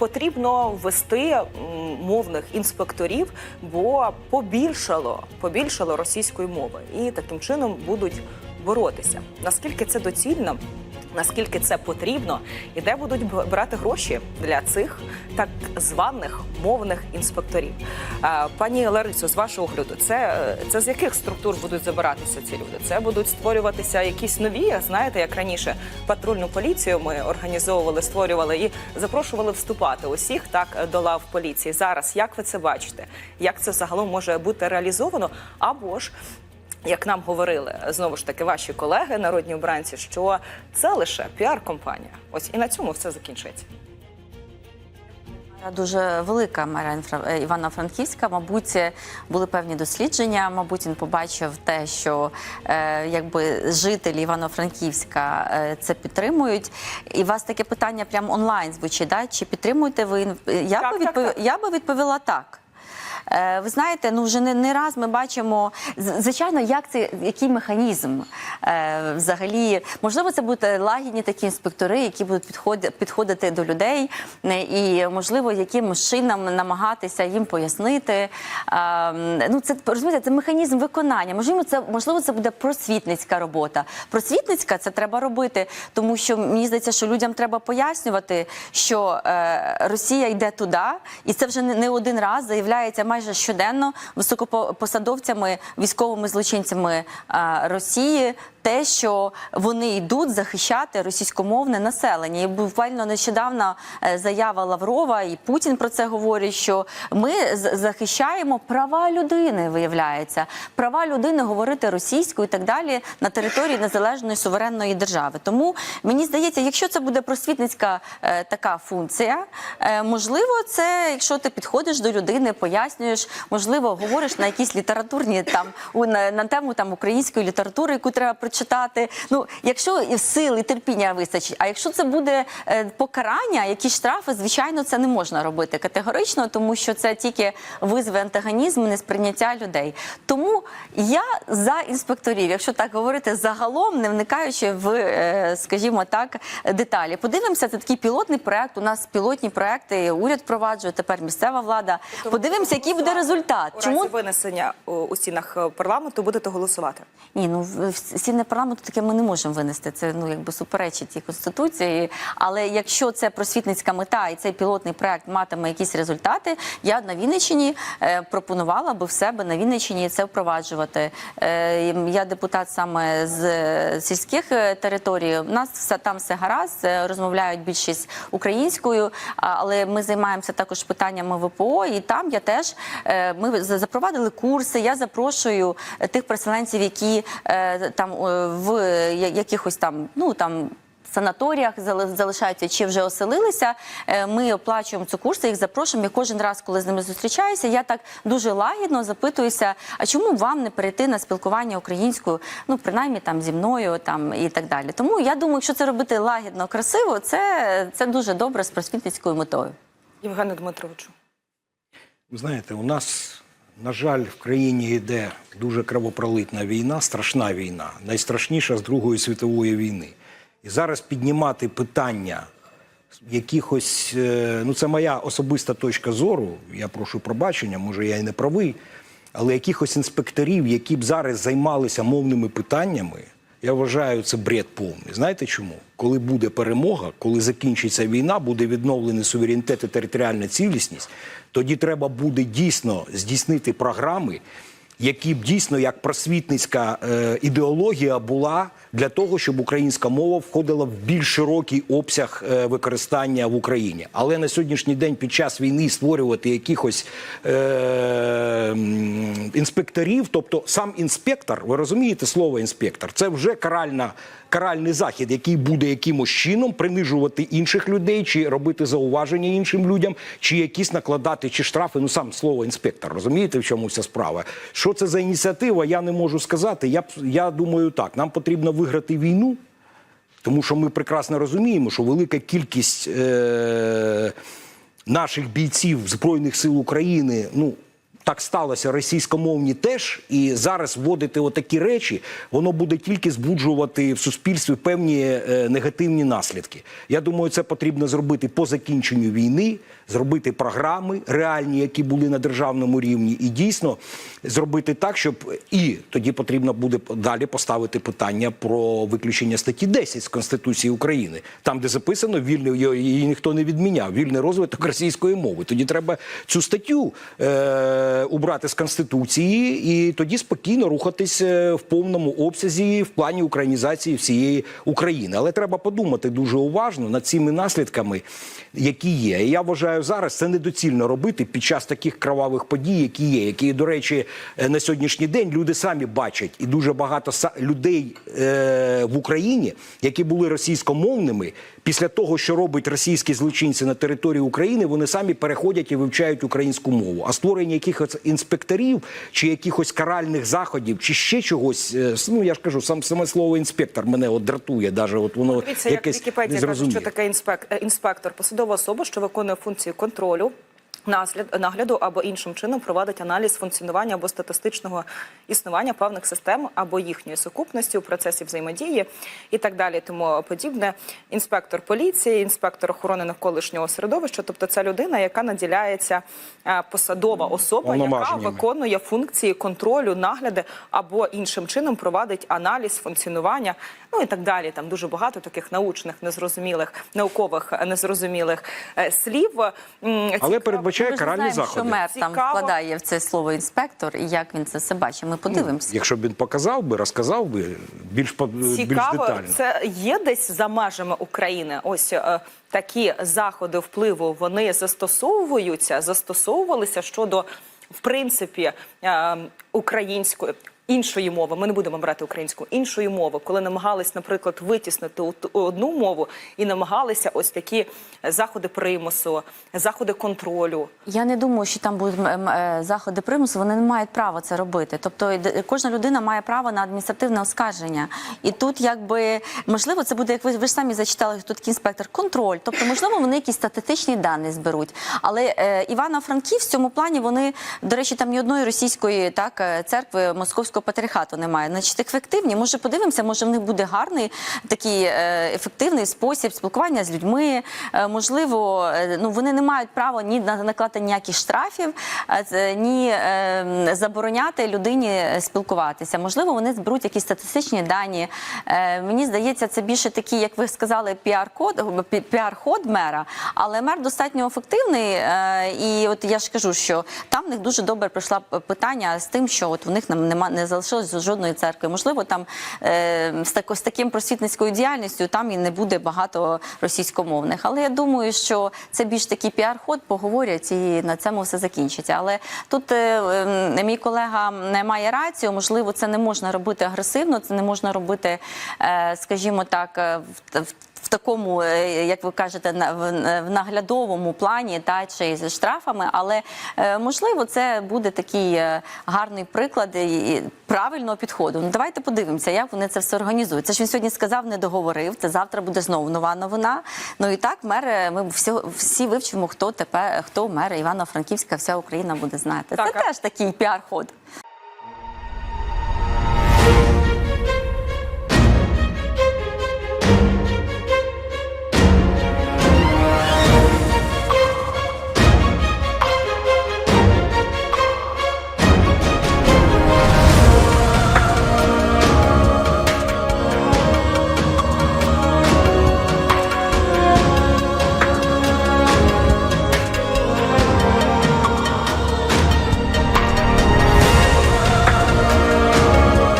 потрібно ввести мовних інспекторів, бо побільшало, побільшало російської мови, і таким чином будуть боротися. Наскільки це доцільно? Наскільки це потрібно, і де будуть брати гроші для цих так званих мовних інспекторів? Пані Ларисо, з вашого огляду, це, це з яких структур будуть забиратися ці люди? Це будуть створюватися якісь нові, знаєте, як раніше патрульну поліцію ми організовували, створювали і запрошували вступати усіх так до лав поліції. Зараз як ви це бачите? Як це загалом може бути реалізовано? Або ж як нам говорили знову ж таки ваші колеги, народні обранці, що це лише піар-компанія. Ось і на цьому все закінчиться. Дуже велика мера е, Івано-Франківська. Мабуть, е, були певні дослідження. Мабуть, він побачив те, що е, якби жителі Івано-Франківська це підтримують. І у вас таке питання прямо онлайн звучить. Да? Чи підтримуєте ви? Я Так, би так, відпов... так. я би відповіла так. Е, Ви знаєте, ну вже не, не раз ми бачимо звичайно, як це який механізм е, взагалі можливо, це будуть лагідні такі інспектори, які будуть підходи- підходити до людей, е, і можливо, якимось чином намагатися їм пояснити. Е, ну це розумієте, це механізм виконання. Можливо, це можливо, це буде просвітницька робота. Просвітницька це треба робити, тому що мені здається, що людям треба пояснювати, що Росія йде туди, і це вже не один раз заявляється майже щоденно високопосадовцями, військовими злочинцями Росії. Те, що вони йдуть захищати російськомовне населення, і буквально нещодавно е, заява Лаврова і Путін про це говорить, що ми захищаємо права людини, виявляється, права людини говорити російською і так далі на території незалежної суверенної держави. Тому мені здається, якщо це буде просвітницька е, така функція, е, можливо, це якщо ти підходиш до людини, пояснюєш, можливо, говориш на якісь літературні там у- на, на тему там української літератури, яку треба прочитати. Ну, якщо і сил і терпіння вистачить, а якщо це буде е, покарання, якісь штрафи, звичайно, це не можна робити категорично, тому що це тільки визве антагонізм, несприйняття людей. Тому я за інспекторів, якщо так говорити загалом, не вникаючи в, е, скажімо так, деталі. Подивимося, це такий пілотний проект. У нас пілотні проекти уряд впроваджує, тепер місцева влада. Подивимося, який буде результат. У Чому винесення у, у стінах е, парламенту будете голосувати? ні, ну в в стіни парламенту таке ми не можемо винести. Це ну якби суперечить і конституції. Але якщо це просвітницька мета і цей пілотний проект матиме якісь результати, я на Вінниччині е, пропонувала би в себе на Вінниччині це впроваджувати. Е, я депутат саме з е, сільських територій. У нас все там все гаразд, розмовляють більшість українською, але ми займаємося також питаннями ВПО, і там я теж ми запровадили курси. Я запрошую тих переселенців, які там в якихось там, ну там. Санаторіях залишаються чи вже оселилися. Е, Ми оплачуємо ці курси, їх запрошуємо. Я кожен раз, коли з ними зустрічаюся, я так дуже лагідно запитуюся: а чому б вам не перейти на спілкування українською? Ну принаймні там зі мною, там і так далі. Тому я думаю, якщо це робити лагідно, красиво, це, це дуже добре з просвітницькою метою. Євгену Дмитровичу. Ви знаєте, у нас, на жаль, в країні йде дуже кровопролитна війна, страшна війна, найстрашніша з Другої світової війни. І зараз піднімати питання якихось, е, ну це моя особиста точка зору, я прошу пробачення, може я і не правий, але якихось інспекторів, які б зараз займалися мовними питаннями, я вважаю, це бред повний. Знаєте чому? Коли буде перемога, коли закінчиться війна, буде відновлений суверенітет і територіальна цілісність, тоді треба буде дійсно здійснити програми, які б дійсно як просвітницька е, ідеологія була для того, щоб українська мова входила в більш широкий обсяг е, використання в Україні. Але на сьогоднішній день під час війни створювати якихось е, інспекторів, тобто сам інспектор, ви розумієте слово інспектор, це вже каральна. Каральний захід, який буде якимось чином принижувати інших людей, чи робити зауваження іншим людям, чи якісь накладати чи штрафи. Ну сам слово інспектор, розумієте, в чому вся справа? Що це за ініціатива? Я не можу сказати. Я я думаю, так нам потрібно виграти війну, тому що ми прекрасно розуміємо, що велика кількість е- наших бійців Збройних сил України, ну. так сталося, російськомовні теж. І зараз вводити отакі речі, воно буде тільки збуджувати в суспільстві певні е, негативні наслідки. Я думаю, це потрібно зробити по закінченню війни, зробити програми реальні, які були на державному рівні, і дійсно зробити так, щоб і тоді потрібно буде далі поставити питання про виключення статті 10 з Конституції України, там де записано вільний її ніхто не відміняв. Вільний розвиток російської мови. Тоді треба цю статтю е, убрати з конституції, і тоді спокійно рухатись е, в повному обсязі в плані українізації всієї України. Але треба подумати дуже уважно над цими наслідками, які є. Я вважаю, зараз це недоцільно робити під час таких кровавих подій, які є, які, до речі, е, на сьогоднішній день люди самі бачать, і дуже багато людей е, в Україні, які були російськомовними, після того, що роблять російські злочинці на території України, вони самі переходять і вивчають українську мову. А створення якихось інспекторів чи якихось каральних заходів, чи ще чогось, е, ну я ж кажу, сам саме слово інспектор мене от дратує, даже от воно Дивіться, як якесь Вікіпедія каже, що таке інспек... е, інспектор, посадова особа, що виконує функцію контролю. Нагляду або іншим чином проводить аналіз функціонування або статистичного існування певних систем або їхньої сукупності у процесі взаємодії і так далі, тому подібне. Інспектор поліції, інспектор охорони навколишнього середовища, тобто це людина, яка наділяється е, посадова особа, яка виконує функції контролю, нагляди або іншим чином проводить аналіз функціонування, ну і так далі. Там дуже багато таких научних, незрозумілих, наукових незрозумілих е, слів. Але цікаво- передбачає каральні знаємо, що заходи. мер там Цікаво. вкладає в це слово інспектор і як він це все бачить. Ми подивимося. Якщо б він показав би, розказав би більш по- більш Цікаво, детально. це є десь за межами України. Ось е, такі заходи впливу вони застосовуються, застосовувалися щодо в принципі е, української. Іншої мови, ми не будемо брати українську іншої мови, коли намагались, наприклад, витіснити одну мову і намагалися ось такі заходи примусу, заходи контролю. Я не думаю, що там будуть е, заходи примусу. Вони не мають права це робити. Тобто кожна людина має право на адміністративне оскарження. І тут, якби можливо, це буде, як ви, ви ж самі зачитали, такий інспектор, контроль. Тобто, можливо, вони якісь статистичні дані зберуть. Але е, Івано-Франків в цьому плані вони, до речі, там ні одної російської так е, церкви московського патріархату немає. Значить, ефективні. Може, подивимося, може в них буде гарний такий е, ефективний спосіб спілкування з людьми. Е, можливо, е, ну вони не мають права ні на накладати ніяких штрафів, ні забороняти людині спілкуватися. Можливо, вони зберуть якісь статистичні дані. Мені здається, це більше такий, як ви сказали, піар-код, пі- піар-ход мера. Але мер достатньо ефективний. і от я ж кажу, що там в них дуже добре прийшла питання з тим, що от у них нам нема не залишилось жодної церкви. Можливо, там е, з, тако, з таким просвітницькою діяльністю там і не буде багато російськомовних. Але я думаю, що це більш такий піар-ход, поговорять і на цьому все закінчиться. Але тут е, е, мій колега не має рацію. Можливо, це не можна робити агресивно, це не можна робити, е, скажімо так, е, в, в в такому, е, як ви кажете, на- в наглядовому плані та чи зі штрафами, але е, можливо це буде такий е, гарний приклад правильного підходу. Ну давайте подивимося, як вони це все організують. Це ж він сьогодні сказав, не договорив. Це завтра буде знову нова новина. Ну і так, мер, е, ми всі, всі вивчимо, хто тепер хто мер Івано-Франківська, вся Україна буде знати. Так, це а- теж такий піар-ход.